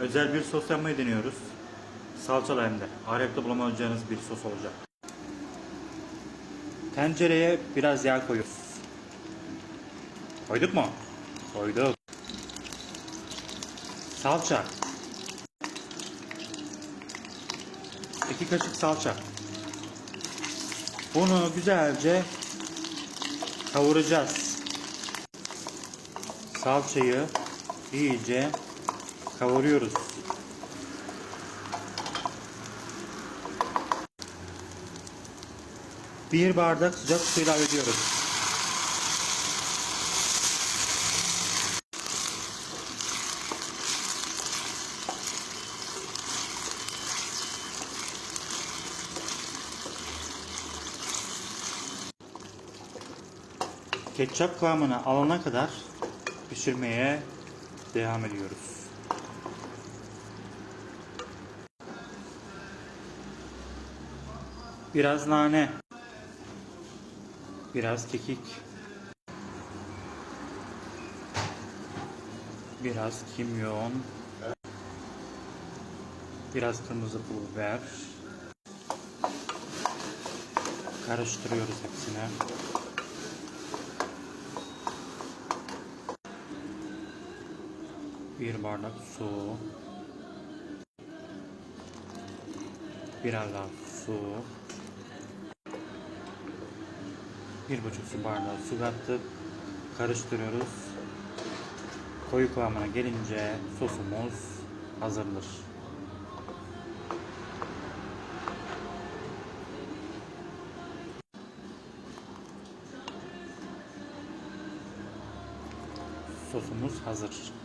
özel bir sos yapmayı deniyoruz. Salçalı hem de. Arayıpta bulamayacağınız bir sos olacak. Tencereye biraz yağ koyuyoruz. Koyduk mu? Koyduk. Salça. 2 kaşık salça. Bunu güzelce kavuracağız. Salçayı iyice kavuruyoruz. Bir bardak sıcak su ilave ediyoruz. Ketçap kıvamını alana kadar pişirmeye devam ediyoruz. Biraz nane. Biraz kekik. Biraz kimyon. Biraz kırmızı pul biber. Karıştırıyoruz hepsini. Bir bardak su. Biraz daha su. Bir buçuk su bardağı su kattık. Karıştırıyoruz. Koyu kıvamına gelince sosumuz hazırdır. Sosumuz hazır.